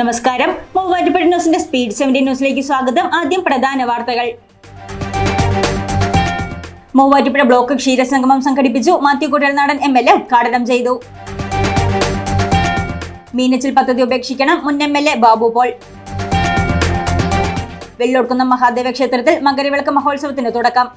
നമസ്കാരം. മൂവാറ്റുപുഴ ന്യൂസിന്റെ speed seventy ന്യൂസിലേക്ക് സ്വാഗതം. ആദ്യം പ്രധാന വാർത്തകൾ. മൂവാറ്റുപുഴ ബ്ലോക്ക് ക്ഷീരസംഗമം സംഘടിപ്പിച്ചു. Mathew Kuzhalnadan M L A ഉദ്ഘാടനം ചെയ്തു. മീനച്ചിൽ പദ്ധതി ഉപേക്ഷിക്കണം. മുൻ M L A Babu Paul. വെള്ളോർക്കുന്ന Mahadeva ക്ഷേത്രത്തിൽ മകരവിളക്ക് മഹോത്സവത്തിന് തുടക്കം.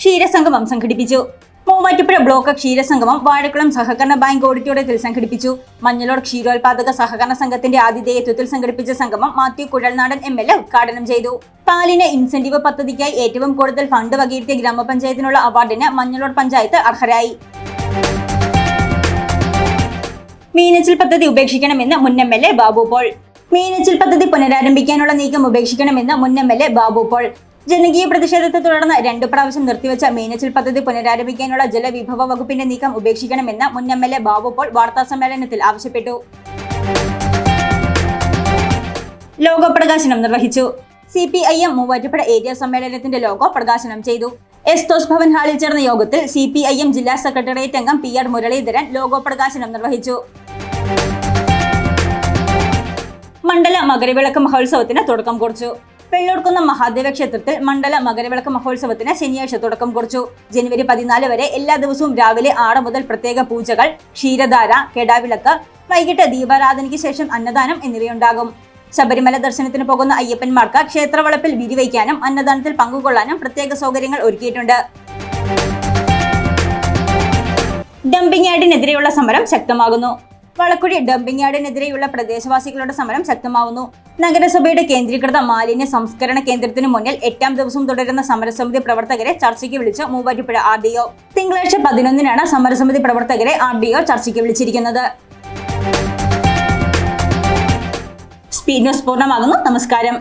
ക്ഷീരസംഗമം സംഘടിപ്പിച്ചു. മൂവാറ്റുപുഴ ബ്ലോക്ക് ക്ഷീരസംഗമം വാഴക്കുളം സഹകരണ ബാങ്ക് ഓഡിറ്റോറിയത്തിൽ സംഘടിപ്പിച്ചു. മഞ്ഞളോട് ക്ഷീരോത്പാദക സഹകരണ സംഘത്തിന്റെ ആതിഥേയത്വത്തിൽ സംഘടിപ്പിച്ച സംഗമം Mathew Kuzhalnadan M L A ഉദ്ഘാടനം ചെയ്തു. പാലിന് ഇൻസെന്റീവ് പദ്ധതിക്കായി ഏറ്റവും കൂടുതൽ ഫണ്ട് വകയിരുത്തിയ ഗ്രാമപഞ്ചായത്തിനുള്ള അവാർഡിന് മഞ്ഞളോട് പഞ്ചായത്ത് അർഹരായി. മീനച്ചിൽ പദ്ധതി ഉപേക്ഷിക്കണമെന്ന് മുൻ M L A Babu Paul. Meenachil പദ്ധതി പുനരാരംഭിക്കാനുള്ള നീക്കം ഉപേക്ഷിക്കണമെന്ന് മുൻ M L A Babu Paul. ജനകീയ പ്രതിഷേധത്തെ തുടർന്ന് രണ്ടു പ്രാവശ്യം നിർത്തിവെച്ച മീനച്ചിൽ പദ്ധതി പുനരാരംഭിക്കാനുള്ള ജലവിഭവ വകുപ്പിന്റെ നീക്കം ഉപേക്ഷിക്കണമെന്ന് മുൻ M L A Babu Paul വാർത്താസമ്മേളനത്തിൽ ആവശ്യപ്പെട്ടു. ലോഗോ പ്രകാശനം നിർവഹിച്ചു. C P I M Muvattupuzha area സമ്മേളനത്തിന്റെ ലോഗോ പ്രകാശനം ചെയ്തു. എസ്തോസ് ഭവൻ ഹാളിൽ ചേർന്ന യോഗത്തിൽ സി പി ഐ എം ജില്ലാ സെക്രട്ടേറിയറ്റ് അംഗം പി ആർ മുരളീധരൻ ലോഗോ പ്രകാശനം നിർവഹിച്ചു. മണ്ഡല മകരവിളക്ക് മഹോത്സവത്തിന് തുടക്കം കുറിച്ചു. വെള്ളോർക്കുന്ന മഹാദേവ ക്ഷേത്രത്തിൽ മണ്ഡല മകരവിളക്ക് മഹോത്സവത്തിന് ശനിയാഴ്ച തുടക്കം കുറിച്ചു. ജനുവരി പതിനാല് വരെ എല്ലാ ദിവസവും രാവിലെ ആറ് മുതൽ പ്രത്യേക പൂജകൾ ക്ഷീരധാര കെടാവിളക്ക് വൈകിട്ട് ദീപാരാധനയ്ക്ക് ശേഷം അന്നദാനം എന്നിവയുണ്ടാകും. ശബരിമല ദർശനത്തിന് പോകുന്ന അയ്യപ്പന്മാർക്ക് ക്ഷേത്രവളപ്പിൽ വിരിവയ്ക്കാനും അന്നദാനത്തിൽ പങ്കുകൊള്ളാനും പ്രത്യേക സൗകര്യങ്ങൾ ഒരുക്കിയിട്ടുണ്ട്. ഡംപിംഗ് യാർഡിനെതിരെയുള്ള സമരം ശക്തമാകുന്നു. വളക്കുഴി ഡംപിംഗ് യാർഡിനെതിരെയുള്ള പ്രദേശവാസികളുടെ സമരം ശക്തമാവുന്നു. നഗരസഭയുടെ കേന്ദ്രീകൃത മാലിന്യ സംസ്കരണ കേന്ദ്രത്തിന് മുന്നിൽ എട്ടാം ദിവസം തുടരുന്ന സമരസമിതി പ്രവർത്തകരെ ചർച്ചയ്ക്ക് വിളിച്ച് മൂവാറ്റുപുഴ ആർ ഡി ഒ. തിങ്കളാഴ്ച പതിനൊന്നിനാണ് സമരസമിതി പ്രവർത്തകരെ ആർ ഡി ഒ ചർച്ചയ്ക്ക് വിളിച്ചിരിക്കുന്നത്. സ്പീഡ് ന്യൂസ് പൂർണമാകുന്നു. നമസ്കാരം.